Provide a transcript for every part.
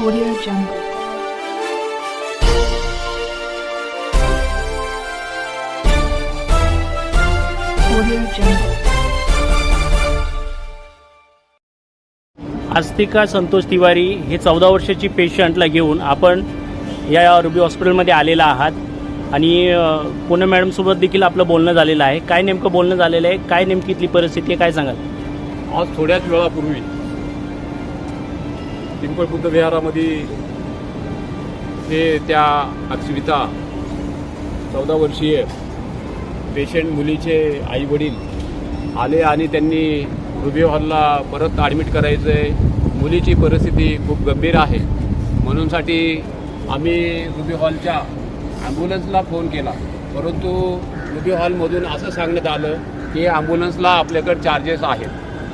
Audio Jungle. Audio Jungle. Astika Santosh Tiwari हे चौदा वर्षाची पेशंटला घेऊन आपण या रुबी हॉस्पिटलमध्ये आलेला आहात. आणि पूनम मॅडमसोबत देखील आपलं बोलणं झालेलं आहे. काय नेमकं बोलणं झालेलं आहे? काय नेमकी इथली परिस्थिती आहे? काय सांगाल? आज थोड्याच वेळापूर्वी पिंपळबुद्ध विहारामध्ये हे त्या अक्षविता चौदा वर्षीय पेशंट मुलीचे आई वडील आले आणि त्यांनी रुबी हॉलला परत ॲडमिट करायचं आहे मुलीची परिस्थिती खूप गंभीर आहे. म्हणूनसाठी आम्ही रुबी हॉलच्या ॲम्ब्युलन्सला फोन केला. परंतु रुबी हॉलमधून असं सांगण्यात आलं की ॲम्ब्युलन्सला आपल्याकडे चार्जेस आहेत.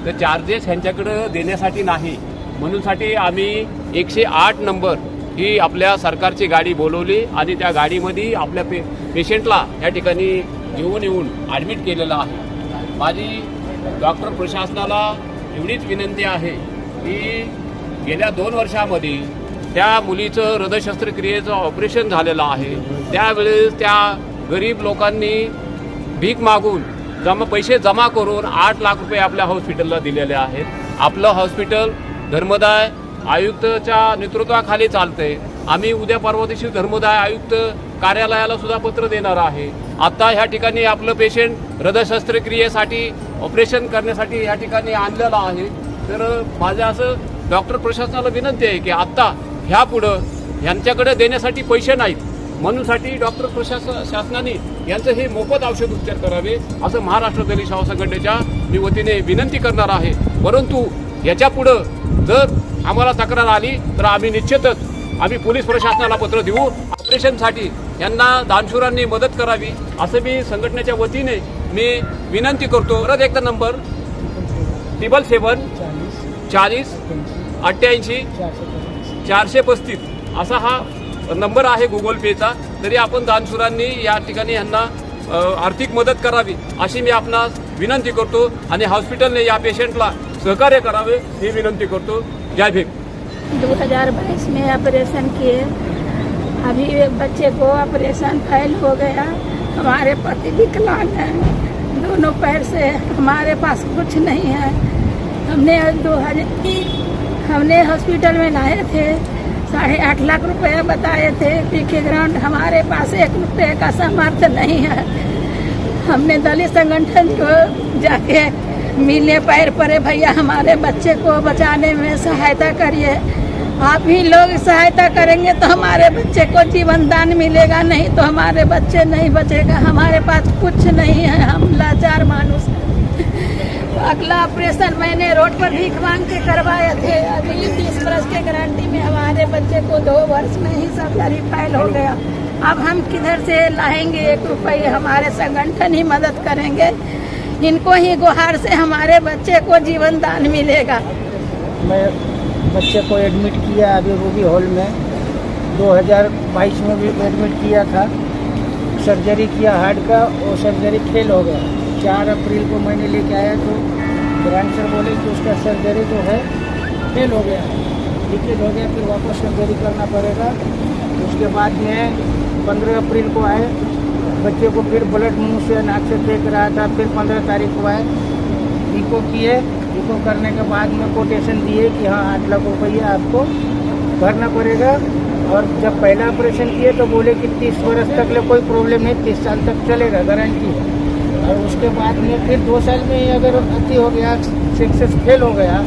तर चार्जेस ह्यांच्याकडं देण्यासाठी नाही. म्हणूनसाठी आम्ही एकशे आठ नंबर ही आपल्या सरकारची गाडी बोलवली आणि त्या गाडीमध्ये आपल्या पे पेशंटला या ठिकाणी घेऊन येऊन ॲडमिट केलेलं आहे. माझी डॉक्टर प्रशासनाला एवढीच विनंती आहे की गेल्या दोन वर्षामध्ये त्या मुलीचं हृदयशस्त्रक्रियेचं ऑपरेशन झालेलं आहे. त्यावेळेस त्या गरीब लोकांनी भीक मागून जमा पैसे जमा करून आठ लाख रुपये आपल्या हॉस्पिटलला दिलेले आहेत. आपलं हॉस्पिटल धर्मदाय आयुक्तच्या नेतृत्वाखाली चालते आम्ही उद्या परवा दिवशी धर्मदाय आयुक्त कार्यालयाला सुद्धा पत्र देणार आहे. आता ह्या ठिकाणी आपलं पेशंट हृदय शस्त्रक्रियेसाठी ऑपरेशन करण्यासाठी ह्या ठिकाणी आणलेलं आहे. तर माझं असं डॉक्टर प्रशासनाला विनंती आहे की आत्ता ह्या पुढं ह्यांच्याकडे देण्यासाठी पैसे नाहीत. म्हणूनसाठी डॉक्टर प्रशासन शासनाने यांचं हे मोफत औषध उपचार करावे असं महाराष्ट्र दलित सेवा संघटनेच्या मी वतीने विनंती करणार आहे. परंतु याच्या पुढं जर आम्हाला तक्रार आली तर आम्ही निश्चितच आम्ही पोलीस प्रशासनाला पत्र देऊ. ऑपरेशनसाठी यांना दानशुरांनी मदत करावी असं मी संघटनेच्या वतीने मी विनंती करतो. परत एकदा नंबर ट्रिपल सेवन चाळीस अठ्ठ्याऐंशी चारशे पस्तीस असा हा नंबर आहे गुगल पेचा तरी आपण दानशुरांनी या ठिकाणी यांना आर्थिक मदत करावी अशी मी आपणास विनंती करतो. आणि हॉस्पिटलने या पेशंटला सहकार्य करावे, ही विनंती करतो. जय भीम. 2022 में ऑपरेशन किए। अभी बच्चे को ऑपरेशन फेल हो गया। हमारे पति विकलांग हैं। दोनों पैर से हमारे पास कुछ नहीं है। हमने दो हज़ार हमने हॉस्पिटल में लाए थे। साढ़े आठ लाख रुपए बताए थे। पीके ग्राउंड हमारे पास एक रुपये का सामर्थ्य नहीं है। हमने दलित संगठन को जाके मिलने पैर पड़े भैया, हमारे बच्चे को बचाने में सहायता करिए। आप ही लोग सहायता करेंगे तो हमारे बच्चे को जीवन दान मिलेगा, नहीं तो हमारे बच्चे नहीं बचेगा। हमारे पास कुछ नहीं है, हम लाचार मानुष अगला ऑपरेशन मैंने रोड पर भीख मांग के करवाए थे। अगली तीस वर्ष के गारंटी में हमारे बच्चे को दो वर्ष में ही सर्जरी फेल हो गया। अब हम किधर से लाएँगे? एक रुपये हमारे संगठन ही मदद करेंगे। इनको ही गुहार से हमारे बच्चे को जीवन दान मिलेगा। मैं बच्चे को एडमिट किया अभी रूबी हॉल में। 2022 में भी एडमिट किया था। सर्जरी किया हार्ट का और सर्जरी फेल हो गया। चार अप्रैल को मैंने लेके आया तो ग्रांड सर बोले कि उसका सर्जरी जो है फेल हो गया। लीकेज हो गया फिर वापस सर्जरी करना पड़ेगा। उसके बाद में पंद्रह अप्रैल को आए बच्चे को फिर ब्लड मुँह से नाक से फेंक रहा था, फिर पंद्रह तारीख को आए। इको किए, इको करने के बाद में कोटेशन दिए कि हाँ आठ लाख रुपया आपको भरना पड़ेगा। और जब पहला ऑपरेशन किए तो बोले कि तीस वर्ष तक ले कोई प्रॉब्लम नहीं, तीस साल तक चलेगा गारंटी है। और उसके बाद में फिर दो साल में ही अगर अति हो गया सक्सेस फेल हो गया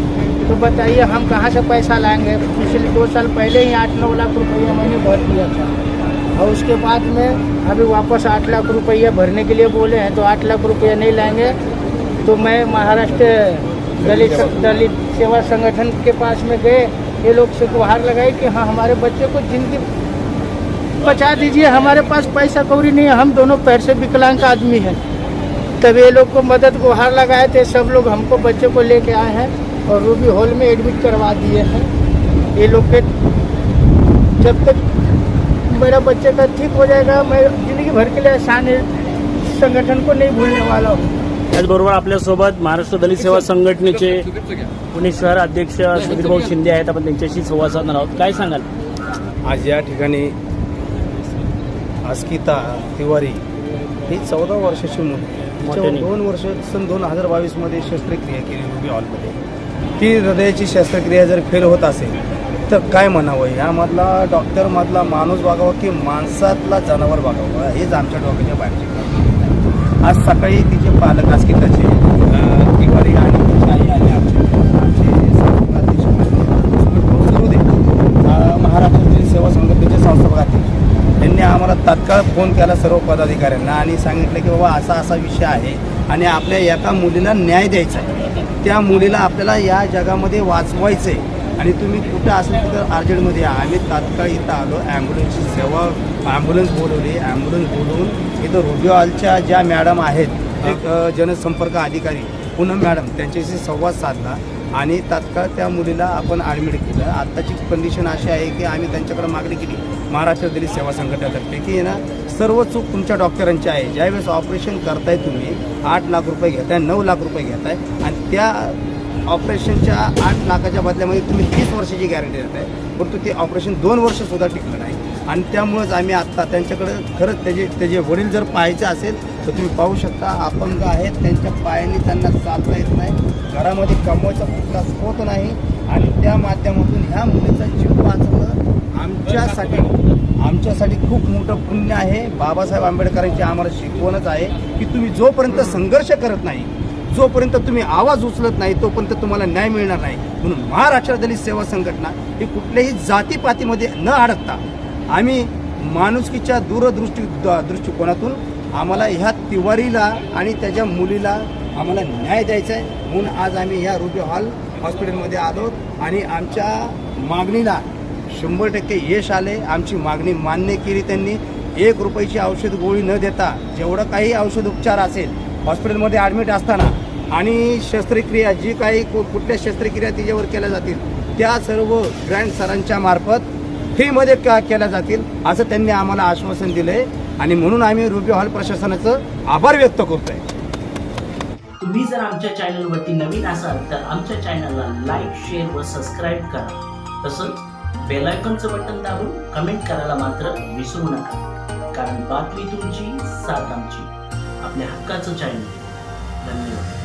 तो बताइए हम कहाँ से पैसा लाएँगे? पिछले दो साल पहले ही आठ नौ लाख रुपया मैंने भर दिया था। और उसके बाद में अभी वापस आठ लाख रुपया भरने के लिए बोले हैं तो आठ लाख रुपया नहीं लाएँगे। तो मैं महाराष्ट्र दलित दलित सेवा संगठन के पास में गए, ये लोग से गुहार लगाई कि हाँ हमारे बच्चे को ज़िंदगी बचा दीजिए, हमारे पास पैसा कौड़ी नहीं है, हम दोनों पैर से विकलांग आदमी हैं। तब ये लोग को मदद गुहार लगाए थे, सब लोग हमको बच्चे को लेके आए हैं और रूबी हॉल में एडमिट करवा दिए हैं। ये लोग के जब तक मेरा बच्चे का ठीक हो जाएगा मैं जिंदगी भर के लिए आसान है। संगठन को नहीं भूलने वाला हूँ। त्याचबरोबर आपल्यासोबत महाराष्ट्र दलित सेवा संघटनेचे पुणे शहर अध्यक्ष सुधीर भाऊ शिंदे आहेत. आपण त्यांच्याशी संवाद साधणार आहोत. काय सांगाल? आज या ठिकाणी अस्किता तिवारी ही चौदा वर्षाची मुलगी मोठ्याने. दोन वर्ष सन दोन हजार बावीसमध्ये शस्त्रक्रिया केली रुबी हॉलमध्ये ती हृदयाची शस्त्रक्रिया जर फेल होत असेल तर काय म्हणावं? यामधला डॉक्टरमधला माणूस बघावा की माणसातला जनावर बघावं? हेच आमच्या डॉक्टरच्या बाहेरचे आज सकाळी तिचे पालक अस्किताचे दिवाळी आणि तिची आई आली आमच्या आमचे सुरू दे. सेवा संघटनेचे संस्थापक अध्यक्ष. त्यांनी आम्हाला तात्काळ फोन केला सर्व पदाधिकाऱ्यांना आणि सांगितलं की बाबा असा असा विषय आहे आणि आपल्या एका मुलीला न्याय द्यायचा आहे. त्या मुलीला आपल्याला या जगामध्ये वाचवायचं आहे आणि तुम्ही कुठं असेल तिथं अर्जंटमध्ये या. आम्ही तात्काळ इथं आलो. ॲम्ब्युलन्सची सेवा ॲम्ब्युलन्स बोलवली. ॲम्ब्युलन्स बोलवून इथं रुबिओलच्या ज्या मॅडम आहेत एक जनसंपर्क अधिकारी पूनम मॅडम त्यांच्याशी संवाद साधला आणि तात्काळ त्या मुलीला आपण ॲडमिट केलं. आत्ताची कंडिशन अशी आहे की आम्ही त्यांच्याकडे मागणी केली. महाराष्ट्र दिली सेवा संघटनातर्फे की ना सर्व चूक तुमच्या डॉक्टरांची आहे. ज्यावेळेस ऑपरेशन करताय तुम्ही आठ लाख रुपये घेताय नऊ लाख रुपये घेताय आणि त्या ऑपरेशनच्या आठ लाखाच्या बदल्यामध्ये तुम्ही तीस वर्षाची गॅरंटी देत आहे परंतु ते ऑपरेशन दोन वर्षसुद्धा टिकलं नाही. आणि त्यामुळेच आम्ही आत्ता त्यांच्याकडे खरंच त्याचे त्याचे वडील जर पाहायचे असेल तर तुम्ही पाहू शकता अपंग आहेत. त्यांच्या पायाने त्यांना चालता येत नाही. घरामध्ये कमवायचा कुठला स्रोत नाही. आणि त्या माध्यमातून ह्या मुलीचा जीव वाचवणं आमच्यासाठी आमच्यासाठी खूप मोठं पुण्य आहे. बाबासाहेब आंबेडकरांची आम्हाला शिकवणच आहे की तुम्ही जोपर्यंत संघर्ष करत नाही जोपर्यंत तुम्ही आवाज उचलत नाही तोपर्यंत तुम्हाला न्याय मिळणार नाही. म्हणून महाराष्ट्र दलित सेवा संघटना ही कुठल्याही जातीपातीमध्ये न अडकता आम्ही माणुसकीच्या दूरदृष्टी द- दृष्टिकोनातून आम्हाला ह्या तिवारीला आणि त्याच्या मुलीला आम्हाला न्याय द्यायचा आहे. म्हणून आज आम्ही ह्या रुबी हॉल हॉस्पिटलमध्ये आलो आणि आमच्या मागणीला शंभर टक्के यश आले. आमची मागणी मान्य केली त्यांनी. एक रुपयाची औषध गोळी न देता जेवढं काही औषध उपचार असेल हॉस्पिटलमध्ये ॲडमिट असताना आणि शस्त्रक्रिया जी काही कुठल्या शस्त्रक्रिया तिच्यावर केल्या जातील त्या सर्व ग्रँड सरांच्या मार्फत फ्रीमध्ये का केल्या जातील असं त्यांनी आम्हाला आश्वासन दिलं आहे आणि म्हणून आम्ही रुबी हॉल प्रशासनाचं आभार व्यक्त करतोय. तुम्ही जर आमच्या चॅनलवरती नवीन असाल तर आमच्या चॅनलला लाईक शेअर व सबस्क्राईब करा. तसंच बेलायकॉनचं बटन दाबून कमेंट करायला मात्र विसरू नका. कारण बातमी तुमची साथ आमची. आपल्या हक्काचं चॅनल धन्यवाद.